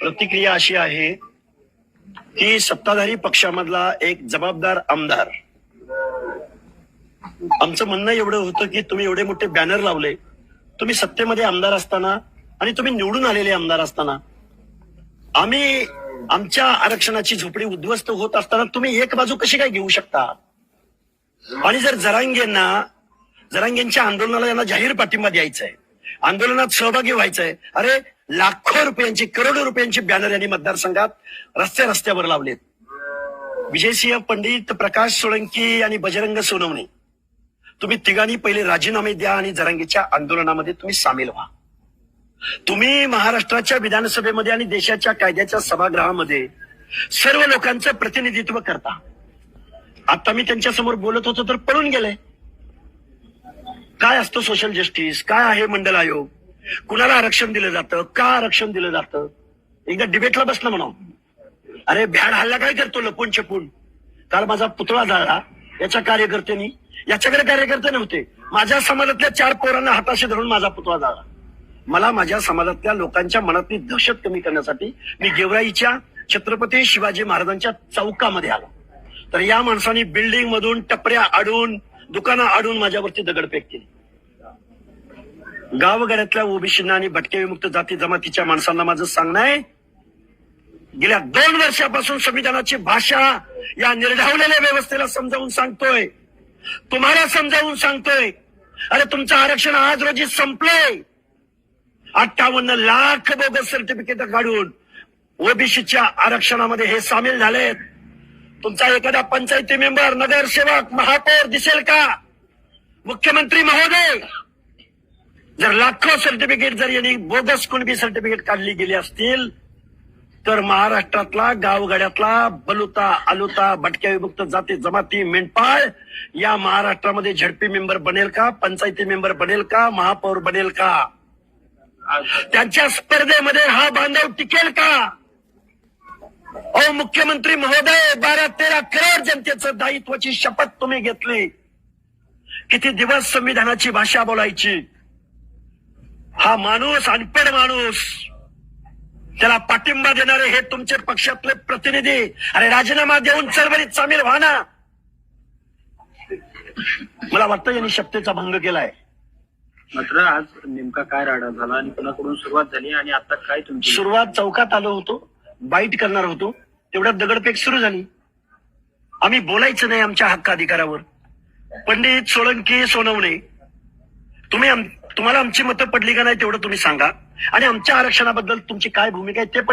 प्रतिक्रिया अशी आहे की सत्ताधारी पक्षामधला एक जबाबदार आमदार. आमचं म्हणणं एवढं होतं की तुम्ही एवढे मोठे बॅनर लावले तुम्ही सत्तेमध्ये आमदार असताना आणि तुम्ही निवडून आलेले आमदार असताना आम्ही आमच्या आरक्षणाची झोपडी उद्ध्वस्त होत असताना तुम्ही एक बाजू कशी काय घेऊ शकता? आणि जर जरांगेंना जरांगेंच्या आंदोलनाला यांना जाहीर पाठिंबा द्यायचा आहे आंदोलनात सहभागी व्हायचंय. अरे लाखो रुपयांची करोडो रुपयांची बॅनर यांनी मतदारसंघात रस्त्या रस्त्यावर लावलेत. विजयसिंह पंडित प्रकाश सोळंकी आणि बजरंग सोनवणे. तुम्ही तिघांनी पहिले राजीनामे द्या आणि जरंगीच्या आंदोलनामध्ये तुम्ही सामील व्हा. तुम्ही महाराष्ट्राच्या विधानसभेमध्ये आणि देशाच्या कायद्याच्या सभागृहामध्ये सर्व लोकांचं प्रतिनिधित्व करता. आता मी त्यांच्यासमोर बोलत होतो तर पळून गेले. काय असतं सोशल जस्टिस काय आहे मंडल आयोग? कुणाला आरक्षण दिलं जातं? का आरक्षण दिलं जातं? एकदा डिबेटला बसलं म्हणा अरे भ्याड हल्ला काय करतो लपून छपून? काल माझा पुतळा जाळला. याच्या कार्यकर्त्यांनी याच्याकडे कार्यकर्ते नव्हते. माझ्या समाजातल्या चार पोरांना हाताशी धरून माझा पुतळा जाळला. मला माझ्या समाजातल्या लोकांच्या मनातली दहशत कमी करण्यासाठी मी गेवराईच्या छत्रपती शिवाजी महाराजांच्या चौकामध्ये आलो. तर या माणसाने बिल्डिंग मधून टपऱ्या आडून दुकानं आडून माझ्यावरती दगडफेक केली. गावगाड्यातल्या ओबीसींना आणि भटके विमुक्त जाती जमातीच्या माणसांना माझं सांगणं आहे. गेल्या दोन वर्षापासून संविधानाची भाषा या निर्ढावलेल्या व्यवस्थेला समजावून सांगतोय. तुम्हाला समजावून सांगतोय. अरे तुमचं आरक्षण आज रोजी संपलंय. अठ्ठावन्न लाख बोगस सर्टिफिकेट काढून ओबीसीच्या आरक्षणामध्ये हे सामील झालेत. तुमचा एखादा पंचायती मेंबर नगरसेवक महापौर दिसेल का? मुख्यमंत्री महोदय! जर लाखो सर्टिफिकेट जर यांनी बोगस कुणबी सर्टिफिकेट काढली गेली असतील तर महाराष्ट्रातला गावगाड्यातला बलुता आलुता भटक्या विमुक्त जाती जमाती मेंढपाळ या महाराष्ट्रामध्ये झडपी मेंबर बनेल का? पंचायती मेंबर बनेल का? महापौर बनेल का? त्यांच्या स्पर्धेमध्ये हा बांधव टिकेल का? अहो मुख्यमंत्री महोदय बारा तेरा करोड जनतेचं दायित्वाची शपथ तुम्ही घेतली. किती दिवस संविधानाची भाषा बोलायची? हा माणूस अनपड माणूस. त्याला पाठिंबा देणारे हे तुमचे पक्षातले प्रतिनिधी. अरे राजीनामा देऊन चळवळीत सामील व्हा ना. मला वाटतं यांनी शपथेचा भंग केलाय. मात्र आज नेमका काय राडा झाला आणि कुणाकडून सुरुवात झाली आणि आता काय तुमची सुरुवात चौकात आलो होतो. बाईट करणार होतो तेवढ्यात दगडफेक सुरू झाली. आम्ही बोलायचं नाही आमच्या हक्क अधिकारावर पंडित सोळंके सोनवणे तुम्ही तुम्हाला आमची मतं पडली का नाही तेवढं तुम्ही सांगा. आणि आमच्या आरक्षणाबद्दल तुमची काय भूमिका आहे ते पण